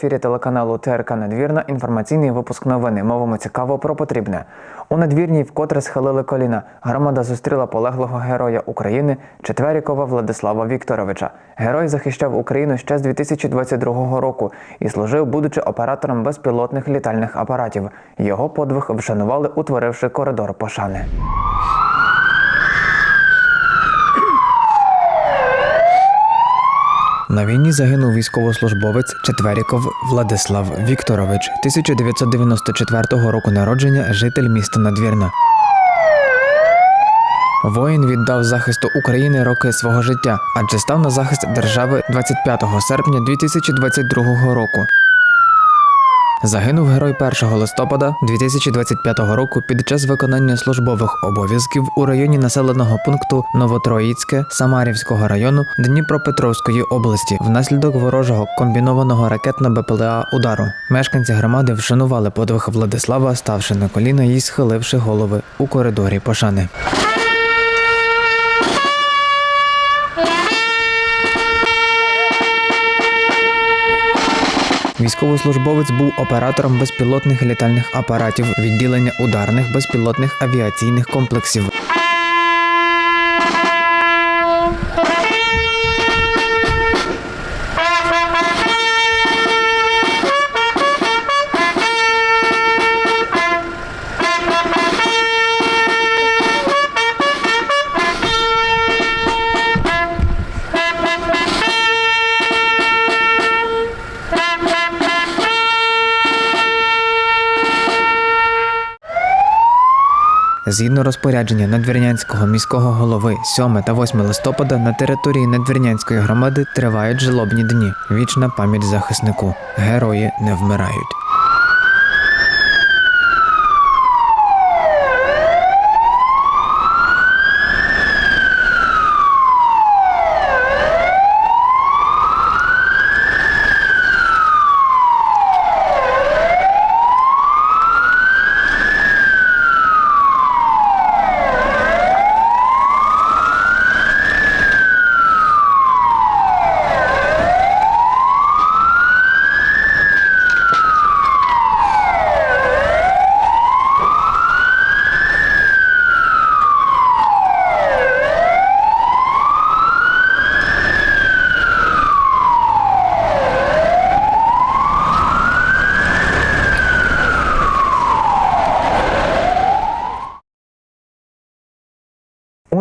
ефірі телеканалу ТРК Надвірна. Інформаційний випуск новини. Мовимо цікаво про потрібне. У надвірній вкотре схилили коліна. Громада зустріла полеглого героя України Четверікова Владислава Вікторовича. Герой захищав Україну ще з 2022 року і служив, будучи оператором безпілотних літальних апаратів. Його подвиг вшанували, утворивши коридор пошани. На війні загинув військовослужбовець Четверіков Владислав Вікторович, 1994 року народження, житель міста Надвірна. Воїн віддав захисту України роки свого життя, адже став на захист держави 25 серпня 2022 року. Загинув герой 1 листопада 2025 року під час виконання службових обов'язків у районі населеного пункту Новотроїцьке Самарівського району Дніпропетровської області внаслідок ворожого комбінованого ракетно-БПЛА удару. Мешканці громади вшанували подвиг Владислава, ставши на коліна і схиливши голови у коридорі пошани. Військовослужбовець був оператором безпілотних літальних апаратів відділення ударних безпілотних авіаційних комплексів. Згідно розпорядження надвірнянського міського голови 7 та 8 листопада на території надвірнянської громади тривають жалобні дні. Вічна пам'ять захиснику. Герої не вмирають.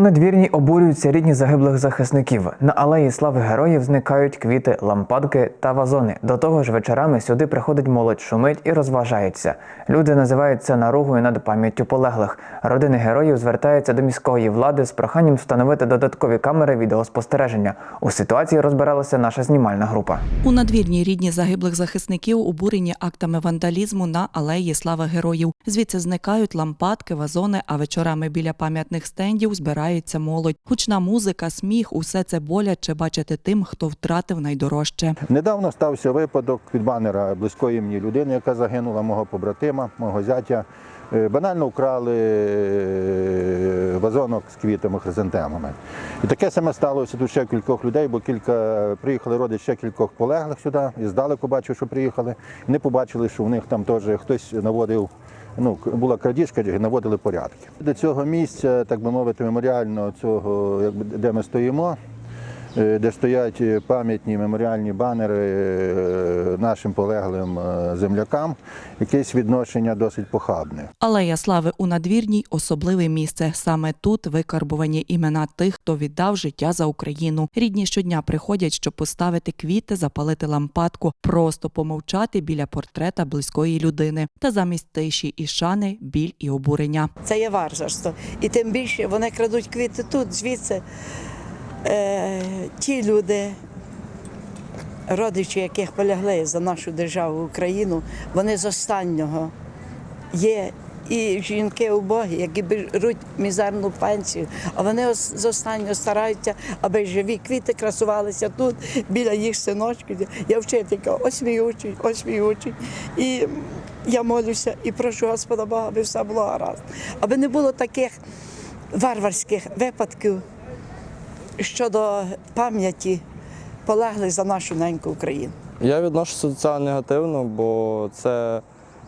У надвірній обурюються рідні загиблих захисників. На алеї слави героїв зникають квіти, лампадки та вазони. До того ж, вечорами сюди приходить молодь, шумить і розважається. Люди називають це наругою над пам'яттю полеглих. Родини героїв звертаються до міської влади з проханням встановити додаткові камери відеоспостереження. У ситуації розбиралася наша знімальна група. У надвірній рідні загиблих захисників обурені актами вандалізму на алеї Слави Героїв. Звідси зникають лампадки, вазони, а вечорами біля пам'ятних стендів збирається молодь. Гучна музика, сміх усе це боляче бачити тим, хто втратив найдорожче. Недавно стався випадок від банера близької мені людини, яка загинула, мого побратима, мого зятя. Е, Банально вкрали е, вазонок з квітами хризантемами. І таке саме сталося тут ще кількох людей, бо кілька приїхали родичі ще кількох полеглих сюди, і здалеку бачив, що приїхали. Не побачили, що в них там теж хтось наводив. Ну, була крадіжка, наводили порядки. До цього місця, так би мовити, меморіального цього, якби, де ми стоїмо, де стоять е, пам'ятні меморіальні банери е, нашим полеглим е, землякам, якесь відношення досить похабне. Алея Слави у надвірній особливе місце. Саме тут викарбувані імена тих, хто віддав життя за Україну. Рідні щодня приходять, щоб поставити квіти, запалити лампадку, просто помовчати біля портрета близької людини. Та замість тиші і шани біль і обурення. Це є варварство. І тим більше вони крадуть квіти тут, звідси. Е, ті люди, родичі, яких полягли за нашу державу Україну, вони з останнього є. І жінки убогі, які беруть мізерну пенсію, а вони з останнього стараються, аби живі квіти красувалися тут, біля їх синочків. Я вчителька, ось мій учень, ось мій учень. І я молюся і прошу Господа Бога, аби все було гаразд. Аби не було таких варварських випадків щодо пам'яті полегли за нашу неньку Україну. Я відношуся до цього негативно, бо це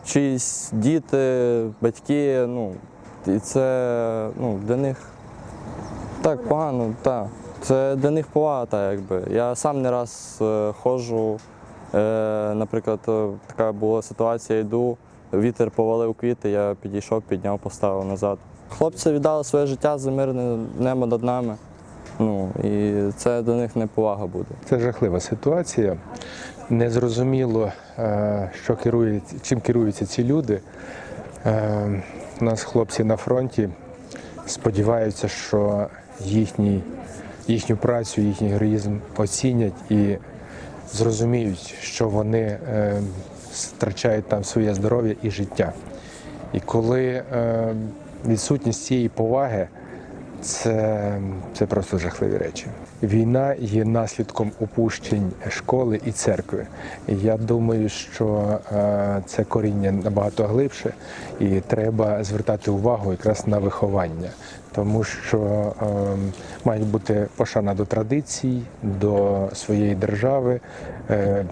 чиїсь діти, батьки, ну, і це ну, для них так погано, так. Це для них повага, якби. Я сам не раз е, ходжу, е, наприклад, е, така була ситуація, йду, вітер повалив квіти, я підійшов, підняв, поставив назад. Хлопці віддали своє життя за мирне небо над нами. Ну, і це до них неповага буде. Це жахлива ситуація. Незрозуміло, е, що керує, чим керуються ці люди. Е, У нас хлопці на фронті сподіваються, що їхній, їхню працю, їхній героїзм оцінять і зрозуміють, що вони е, втрачають там своє здоров'я і життя. І коли відсутність цієї поваги, це, це просто жахливі речі. Війна є наслідком опущень школи і церкви. Я думаю, що е, це коріння набагато глибше, і треба звертати увагу якраз на виховання, тому що е, має бути пошана до традицій, до своєї держави. Е,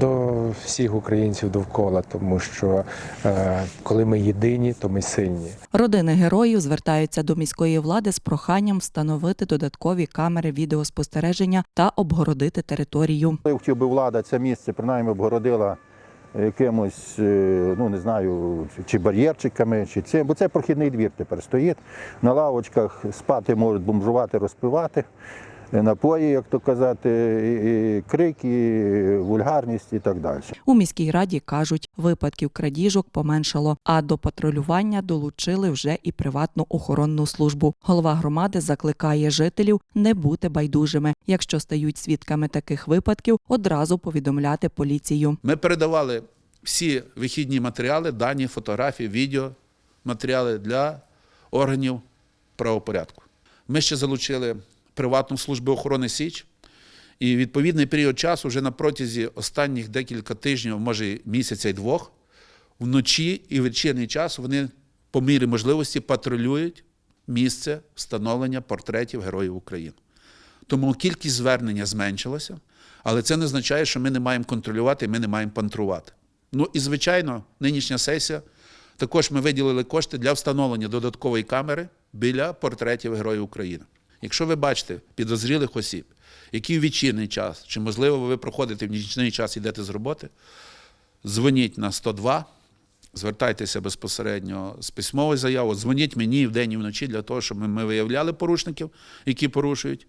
до всіх українців довкола, тому що е, коли ми єдині, то ми сильні. Родини героїв звертаються до міської влади з проханням встановити додаткові камери відеоспостереження та обгородити територію. Я хотів би влада це місце принаймні обгородила якимось, е, ну не знаю, чи бар'єрчиками, чи цим, бо це прохідний двір тепер стоїть. На лавочках спати можуть бомжувати, розпивати. Е, Напої, як то казати, і, і крики, вульгарність і так далі. У міській раді кажуть, випадків крадіжок поменшало, а до патрулювання долучили вже і приватну охоронну службу. Голова громади закликає жителів не бути байдужими. Якщо стають свідками таких випадків, одразу повідомляти поліцію. Ми передавали всі вихідні матеріали, дані, фотографії, відео, матеріали для органів правопорядку. Ми ще залучили приватну службу охорони Січ, і відповідний період часу вже на протязі останніх декілька тижнів, може місяця й двох, вночі і вечірній час вони по мірі можливості патрулюють місце встановлення портретів Героїв України. Тому кількість звернення зменшилася, але це не означає, що ми не маємо контролювати і ми не маємо пантрувати. Ну і, звичайно, нинішня сесія також ми виділили кошти для встановлення додаткової камери біля портретів Героїв України. Якщо ви бачите підозрілих осіб, які в вечірній час, чи можливо ви проходите в нічний час йдете з роботи, дзвоніть на 102, звертайтеся безпосередньо з письмовою заявою, дзвоніть мені і вдень і вночі для того, щоб ми- ми виявляли порушників, які порушують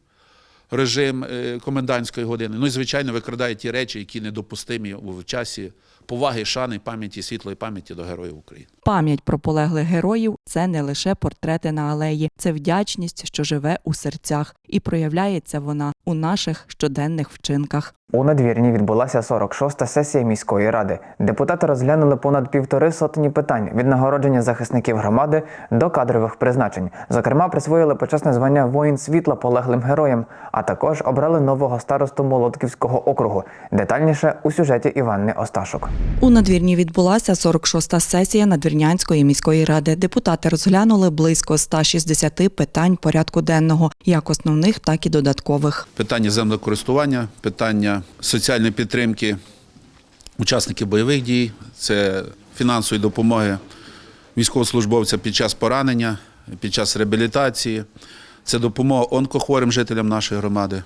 режим е, комендантської години. Ну і, звичайно, викрадають ті речі, які недопустимі в часі поваги, шани, пам'яті, світлої пам'яті до Героїв України. Пам'ять про полеглих героїв це не лише портрети на алеї, це вдячність, що живе у серцях, і проявляється вона у наших щоденних вчинках. У надвірні відбулася 46-та сесія міської ради. Депутати розглянули понад півтори сотні питань від нагородження захисників громади до кадрових призначень. Зокрема, присвоїли почесне звання воїн світла полеглим героям, а також обрали нового старосту Молотківського округу. Детальніше у сюжеті Іванни Осташук. У надвірні відбулася 46-та сесія Надвірнянської міської ради. Депутати розглянули близько 160 питань порядку денного, як основних, так і додаткових. Питання землекористування, питання соціальної підтримки учасників бойових дій, це фінансової допомоги військовослужбовця під час поранення, під час реабілітації, це допомога онкохворим жителям нашої громади.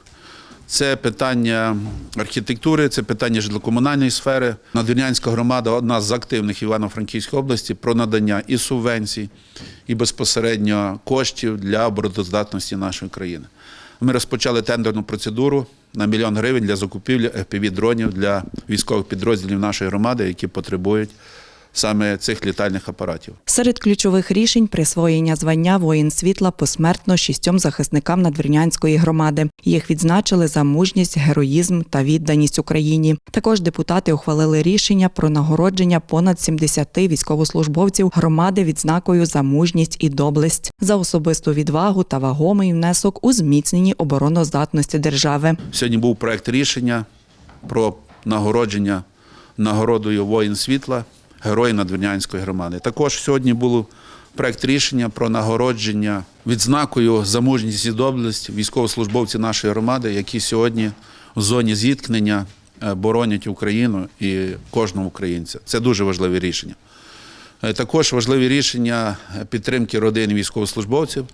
Це питання архітектури, це питання житлокомунальної сфери. Надвірнянська громада одна з активних Івано-Франківської області про надання і субвенцій, і безпосередньо коштів для обороноздатності нашої країни. Ми розпочали тендерну процедуру на мільйон гривень для закупівлі FPV-дронів для військових підрозділів нашої громади, які потребують саме цих літальних апаратів. Серед ключових рішень присвоєння звання воїн світла посмертно шістьом захисникам Надвірнянської громади. Їх відзначили за мужність, героїзм та відданість Україні. Також депутати ухвалили рішення про нагородження понад 70 військовослужбовців громади відзнакою за мужність і доблесть, за особисту відвагу та вагомий внесок у зміцненні обороноздатності держави. Сьогодні був проект рішення про нагородження нагородою воїн світла, герої Надвірнянської громади. Також сьогодні було проект рішення про нагородження відзнакою за мужність і доблесть військовослужбовців нашої громади, які сьогодні в зоні зіткнення е, боронять Україну і кожного українця. Це дуже важливе рішення. Е, Також важливі рішення підтримки родин військовослужбовців,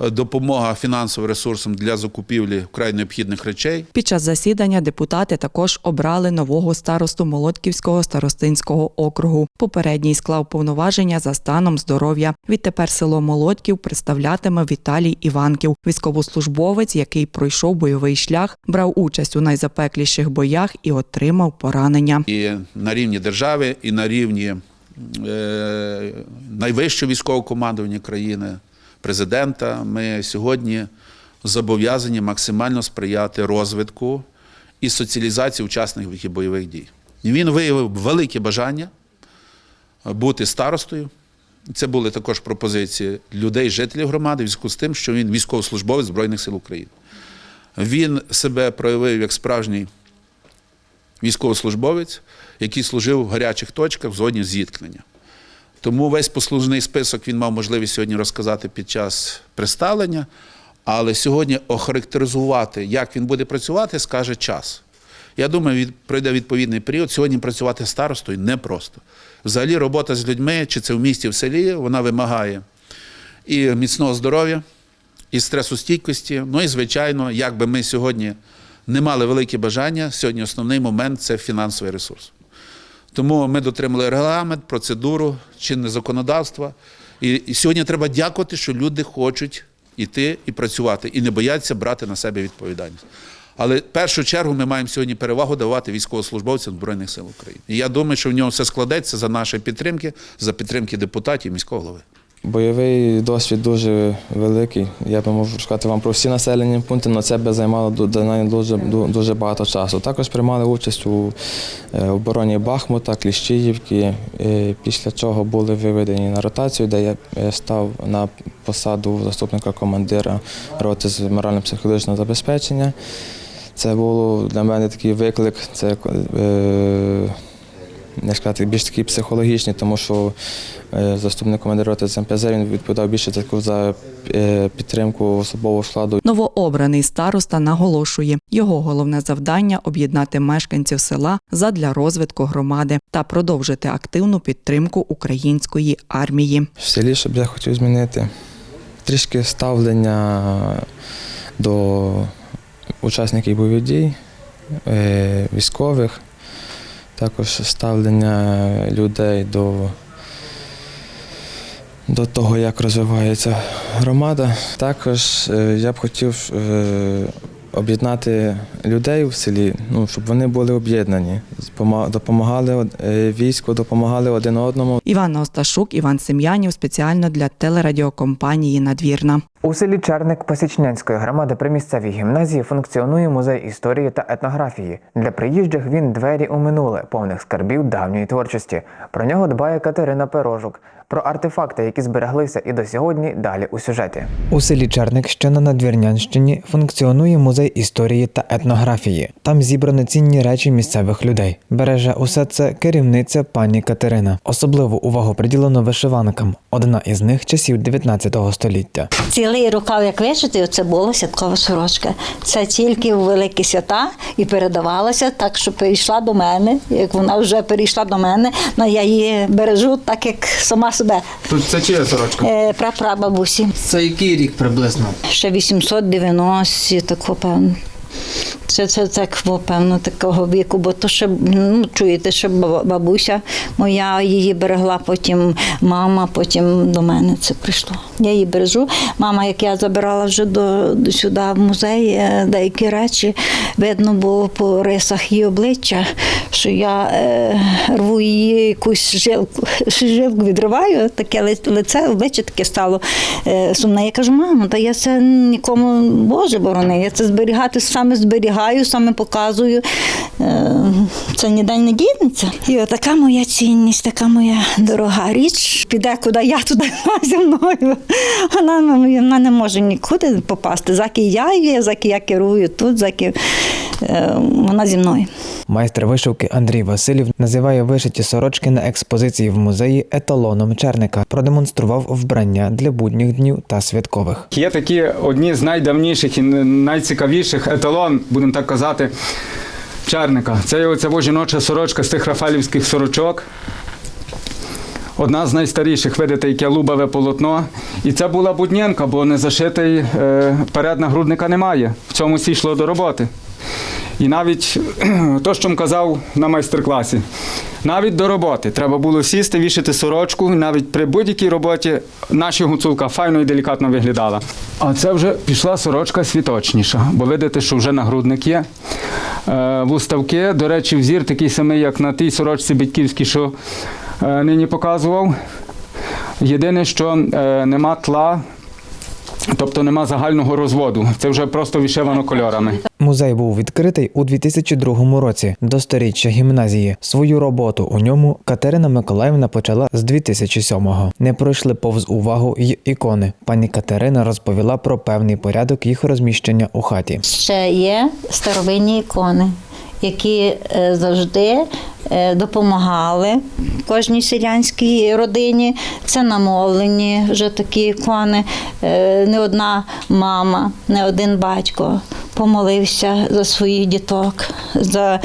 допомога фінансовим ресурсам для закупівлі вкрай необхідних речей. Під час засідання депутати також обрали нового старосту Молодківського старостинського округу. Попередній склав повноваження за станом здоров'я. Відтепер село Молодків представлятиме Віталій Іванків, військовослужбовець, який пройшов бойовий шлях, брав участь у найзапекліших боях і отримав поранення. І на рівні держави, і на рівні е, найвищого військового командування країни, президента, ми сьогодні зобов'язані максимально сприяти розвитку і соціалізації учасників бойових дій. Він виявив велике бажання бути старостою. Це були також пропозиції людей, жителів громади, в зв'язку з тим, що він військовослужбовець Збройних сил України. Він себе проявив як справжній військовослужбовець, який служив в гарячих точках в зоні зіткнення. Тому весь послужний список він мав можливість сьогодні розказати під час представлення, але сьогодні охарактеризувати, як він буде працювати, скаже час. Я думаю, від, пройде відповідний період. Сьогодні працювати старостою непросто. Взагалі, робота з людьми, чи це в місті, в селі, вона вимагає і міцного здоров'я, і стресостійкості. Ну і, звичайно, як би ми сьогодні не мали велике бажання, сьогодні основний момент це фінансовий ресурс. Тому ми дотримали регламент, процедуру, чинне законодавство. І, і сьогодні треба дякувати, що люди хочуть іти і працювати, і не бояться брати на себе відповідальність. Але в першу чергу ми маємо сьогодні перевагу давати військовослужбовцям Збройних сил України. І я думаю, що в ньому все складеться за нашої підтримки, за підтримки депутатів міського голови. Бойовий досвід дуже великий. Я би можу сказати вам про всі населені пункти, але це би займало дуже, дуже багато часу. Також приймали участь у е, обороні Бахмута, Кліщіївки, е, після чого були виведені на ротацію, де я е, став на посаду заступника командира роти з морально-психологічного забезпечення. Це було для мене такий виклик. Це е, як сказати, більш такий психологічний, тому що е, заступник командира роти з МПЗ він відповідав більше таку за е, підтримку особового складу. Новообраний староста наголошує, його головне завдання об'єднати мешканців села задля розвитку громади та продовжити активну підтримку української армії. В селі, щоб я хотів змінити трішки ставлення до учасників бойових дій, е, військових, також ставлення людей до, до того, як розвивається громада. Також е, я б хотів е, об'єднати людей в селі, ну, щоб вони були об'єднані, Спома- допомагали е, війську, допомагали один одному. Іванна Осташук, Іван Сем'янів спеціально для телерадіокомпанії Надвірна. У селі Черник Посічнянської громади при місцевій гімназії функціонує музей історії та етнографії. Для приїжджих він двері у минуле, повних скарбів давньої творчості. Про нього дбає Катерина Перожук. Про артефакти, які збереглися і до сьогодні, далі у сюжеті. У селі Черник, що на Надвірнянщині, функціонує музей історії та етнографії. Там зібрані цінні речі місцевих людей. Береже усе це керівниця пані Катерина. Особливу увагу приділено вишиванкам. Одна із них часів 19 століття. Цілий рукав, як вишити, це була святкова сорочка. Це тільки в великі свята і передавалася так, що перейшла до мене. Як вона вже перейшла до мене, ну я її бережу так, як сама себе. Тут це чия сорочка? Е, прапрабабусі. Це який рік приблизно? Ще 890, тако певно. Це, це так, певно, такого віку, бо то ще, ну, чуєте, ще баба- бабуся моя її берегла, потім мама, потім до мене це прийшло. Я її бережу. Мама, як я забирала вже до, сюди в музей е, деякі речі, видно було по рисах її обличчя, що я е, рву її якусь жилку, жилку відриваю, таке лице, обличчя таке стало е, сумне. Я кажу, мамо, та я це нікому Боже борони, я це зберігати саме зберігаю, саме показую. Е, Це ніде не дінеться. І отака моя цінність, така моя дорога річ. Піде куди я туди зі мною. Вона, вона не може нікуди попасти. Заки я є, заки я керую тут, заки е, вона зі мною. Майстер вишивки Андрій Василів називає вишиті сорочки на експозиції в музеї еталоном черника. Продемонстрував вбрання для будніх днів та святкових. Є такі одні з найдавніших і найцікавіших еталон, будемо так казати, черника. Це є оця жіноча сорочка з тих рафалівських сорочок. Одна з найстаріших, видите, яке лубове полотно. І це була буднєнка, бо не зашитий е, перед нагрудника немає. В цьому всі йшло до роботи. І навіть то, що казав на майстер-класі, навіть до роботи треба було сісти, вішати сорочку. і Навіть при будь-якій роботі наша гуцулка файно і делікатно виглядала. А це вже пішла сорочка світочніша, бо видите, що вже нагрудник є. Е, Вуставки, до речі, взір такий самий, як на тій сорочці батьківській, що нині показував. Єдине, що е, нема тла, тобто нема загального розводу. Це вже просто вишивано кольорами. Музей був відкритий у 2002 році до сторіччя гімназії. Свою роботу у ньому Катерина Миколаївна почала з 2007-го. Не пройшли повз увагу й ікони. Пані Катерина розповіла про певний порядок їх розміщення у хаті. Ще є старовинні ікони, які е, завжди е, допомагали кожній селянській родині. Це намовлені вже такі ікони. Е, Не одна мама, не один батько. Помолився за своїх діток, за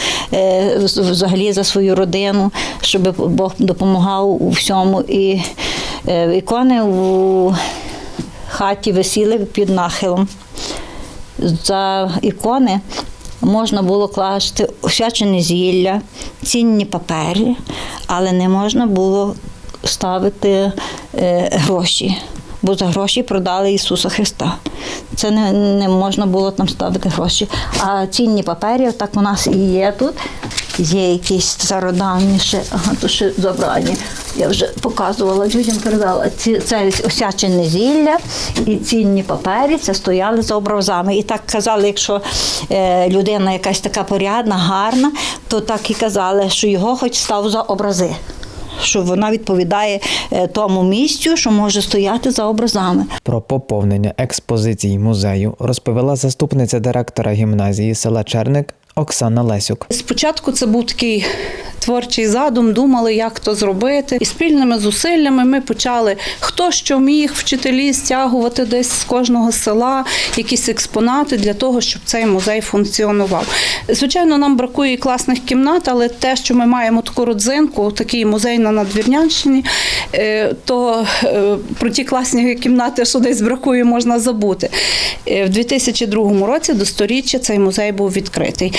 взагалі за свою родину, щоб Бог допомагав у всьому. І ікони у хаті висіли під нахилом за ікони можна було класти освячене зілля, цінні папери, але не можна було ставити е, гроші. Бо за гроші продали Ісуса Христа. Це не, не можна було там ставити гроші. А цінні папери, так у нас і є тут. Є якісь стародавні ще, ага, то ще забрані. Я вже показувала людям, передала. Ці, це осячене зілля і цінні папері, це стояли за образами. І так казали, якщо е, людина якась така порядна, гарна, то так і казали, що його хоч став за образи. Що вона відповідає е, тому місцю, що може стояти за образами. Про поповнення експозицій музею розповіла заступниця директора гімназії села Черник Оксана Лесюк. Спочатку це був такий творчий задум, думали, як то зробити. І спільними зусиллями ми почали хто що міг, вчителі стягувати десь з кожного села якісь експонати для того, щоб цей музей функціонував. Звичайно, нам бракує класних кімнат, але те, що ми маємо таку родзинку, такий музей на Надвірнянщині, е, то е, про ті класні кімнати, що десь бракує, можна забути. Е, В 2002 році до сторіччя цей музей був відкритий.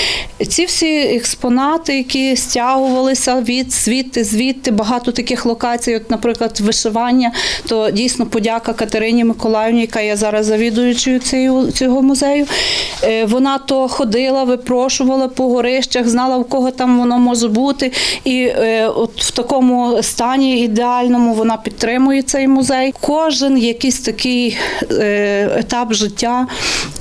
Ці всі експонати, які стягувалися від звідти, звідти, багато таких локацій, от, наприклад, вишивання, то дійсно подяка Катерині Миколаївні, яка є зараз завідуючою цього, музею. Е, Вона то ходила, випрошувала по горищах, знала, в кого там воно може бути. І е, от в такому стані ідеальному вона підтримує цей музей. Кожен якийсь такий е, етап життя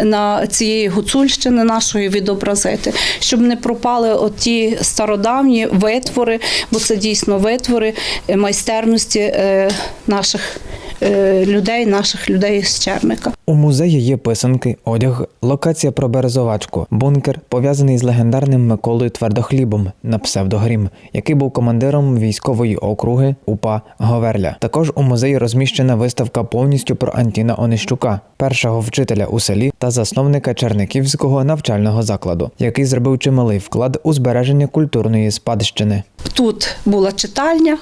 на цієї гуцульщини нашої відобразити, щоб не пропали оті стародавні витвори, бо це дійсно витвори е, майстерності е, наших е, людей, наших людей з Черника. У музеї є писанки, одяг, локація про березовачку, бункер, пов'язаний з легендарним Миколою Твердохлібом на псевдогрім, який був командиром військової округи УПА Говерля. Також у музеї розміщена виставка повністю про Антіна Онищука, першого вчителя у селі та засновника Черниківського навчального закладу, який зробив чималий вклад у збереження культурної спадщини. Тут була читальня,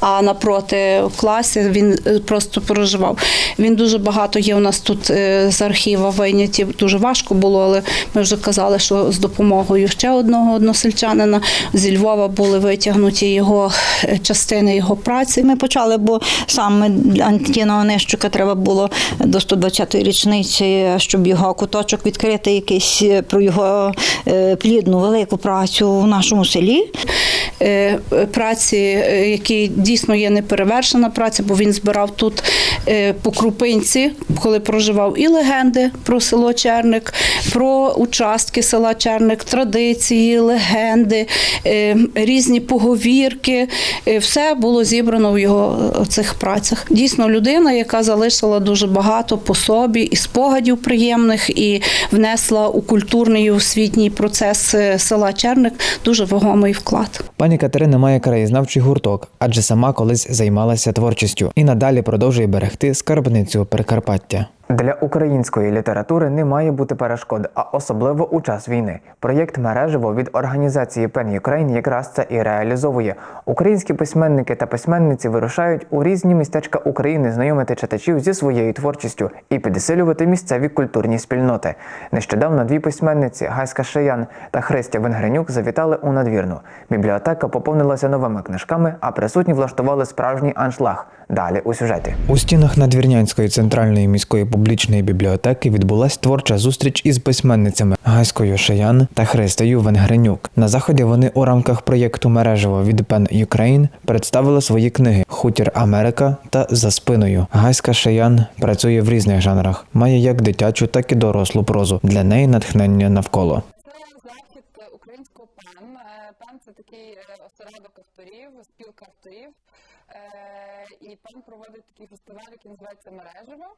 а напроти в він е, просто проживав. Він дуже багато є у нас тут е, з архіва вийняті. Дуже важко було, але ми вже казали, що з допомогою ще одного односельчанина зі Львова були витягнуті його е, частини його праці. Ми почали, бо саме Антіна Онищука треба було до 120-ї річниці, щоб його куточок відкрити, якийсь е, про його плідну велику працю в нашому селі. Е, праці, е, який дійсно є неперевершена праця, бо він збирав тут е, по крупинці, коли проживав, і легенди про село Черник, про участки села Черник, традиції, легенди, різні поговірки. Все було зібрано в його цих працях. Дійсно, людина, яка залишила дуже багато по собі і спогадів приємних, і внесла у культурний і освітній процес села Черник дуже вагомий вклад. Пані Катерина має краєзнавчий гурток, адже сама колись займалася творчістю і надалі продовжує берегти скарбницю Прикарпаття. Для української літератури не має бути перешкод, а особливо у час війни. Проєкт мережево від організації Pen Ukraine якраз це і реалізовує. Українські письменники та письменниці вирушають у різні містечка України знайомити читачів зі своєю творчістю і підсилювати місцеві культурні спільноти. Нещодавно дві письменниці Гаська Шиян та Христя Венгренюк завітали у надвірну. Бібліотека поповнилася новими книжками, а присутні влаштували справжній аншлаг. Далі у сюжеті. У стінах Надвірнянської центральної міської публічної бібліотеки відбулась творча зустріч із письменницями Гаською Шиян та Христею Венгренюк. На заході вони у рамках проєкту мережево від Pen Ukraine представили свої книги Хутір Америка та За спиною. Гаська Шиян працює в різних жанрах, має як дитячу, так і дорослу прозу. Для неї натхнення навколо. Це захід українського ПЕН. Е, ПЕН це такий е, осередок авторів, спілка авторів. Е, І ПЕН проводить такий фестиваль, який називається Мережево.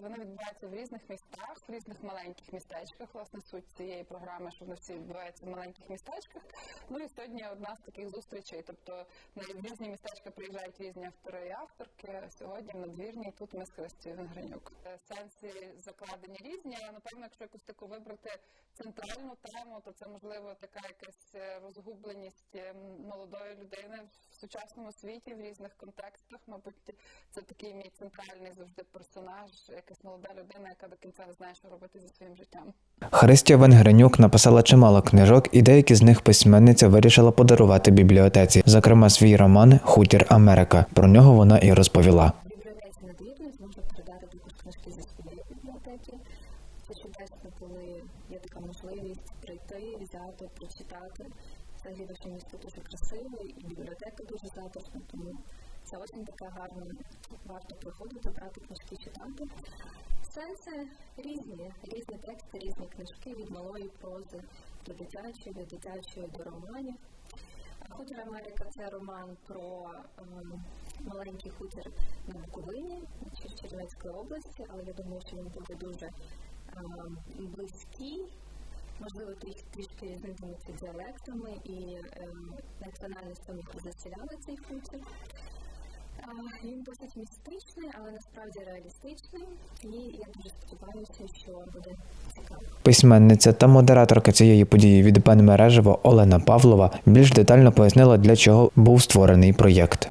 Вони відбуваються в різних містах, в різних маленьких містечках. Власне, суть цієї програми, що вони всі відбуваються в маленьких містечках. Ну і сьогодні одна з таких зустрічей. Тобто на різні містечка приїжджають різні автори і авторки. Сьогодні в надвірній тут ми з Христю Венгренюк. Е, Сенси закладені різні, але напевно, якщо якусь таку вибрати центральну тему, то це можливо така якась е, розгубленість е, молодої людини в сучасному світі в різних контекстах. Мабуть, це такий мій центральний завжди персонаж, якась молода людина, яка до кінця не знає, що робити зі своїм життям. Христя Венгренюк написала чимало книжок, і деякі з них письменниця вирішила подарувати бібліотеці, зокрема свій роман Хутір Америка. Про нього вона і розповіла. бібліотеці надвірної зможу передати також книжки зі своєї бібліотеки. Це чудесно, коли є така можливість прийти, взяти, прочитати. Взагалі наше місто дуже красиве і бібліотека дуже затишна, тому це осінь така гарна. Варто приходити, брати книжки, читати. Сенси різні, різні тексти, різні книжки від малої прози до дитячої, від дитячої до романів. Хутір Америка це роман про ем, маленький хутір на Буковині, в Чернецької області, але я думаю, що він буде дуже ем, близький, можливо, трішки, різнитимуться діалектами і ем, національностями, заселяли цей хутір. Е, Він досить містичний, але насправді реалістичний, і я дуже сподіваюся, що буде цікаво. Письменниця та модераторка цієї події від Пен Мережево Олена Павлова більш детально пояснила, для чого був створений проєкт.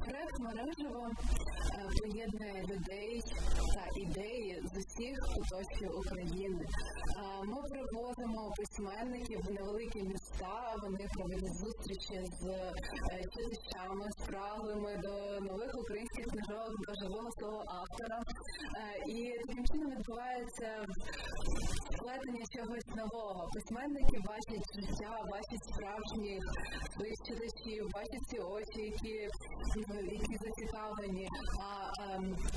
Письменників в невеликі міста. Вони проводять зустрічі з читачами, спраглими до нових українських книжок, до живого свого автора. Е, І таким чином відбувається сплетення чогось нового. Письменники бачать життя, бачать справжніх своїх читачів, бачать ці очі, які, які зацікавлені. А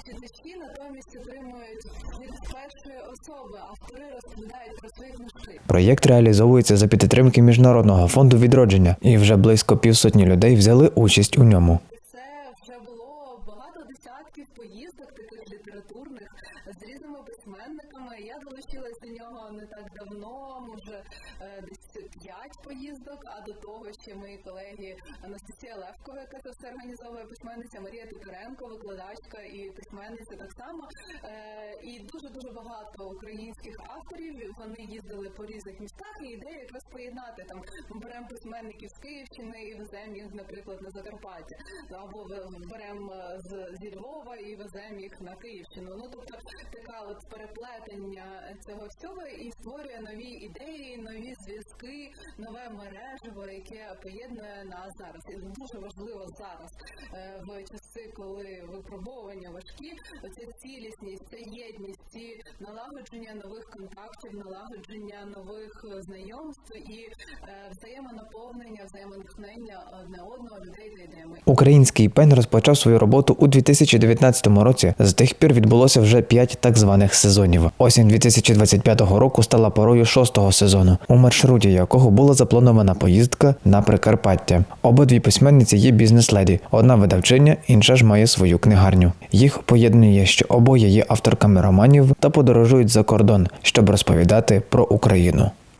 читачі натомість отримують від першої особи, автори розповідають про свої книжки. Проєкт реалізовується за підтримки Міжнародного фонду відродження, і вже близько півсотні людей взяли участь у ньому. Це вже було багато десятків поїздок таких літературних з різними письменниками. Я долучилась до нього не так давно, може е, десь п'ять поїздок. А до того ще мої колеги Анастасія Левкова, яка це все організовує письменниця, Марія Титаренко, викладачка і письменниця так само. Е, І дуже дуже багато українських авторів. Вони їздили по різних містах. І ідея якраз поєднати там. Беремо письменників з Київщини і веземо їх, наприклад, на Закарпаття, або беремо з зі Львова і веземо їх на Київщину. Ну тобто така от переплетення цього всього і створює нові ідеї, нові зв'язки, нове мережево, яке поєднує нас зараз. І дуже важливо зараз е, в часи, коли випробовування важкі, оця цілісність, ця єдність, ці налагодження нових контактів, налагодження нових знайомств і е, взаємонаповнення, взаємонатхнення одне одного людей та ідеями. Український пен розпочав свою роботу у 2019 році. З тих пір відбулося вже п'ять так званих сезонів. Осінь 2025 року стала порою шостого сезону, у маршруті якого була запланована поїздка на Прикарпаття. Обидві письменниці є бізнес-леді. Одна видавчиня, інша ж має свою книгарню. Їх поєднує, що обоє є авторками романів та подорожують за кордон, щоб розповідати про Україну.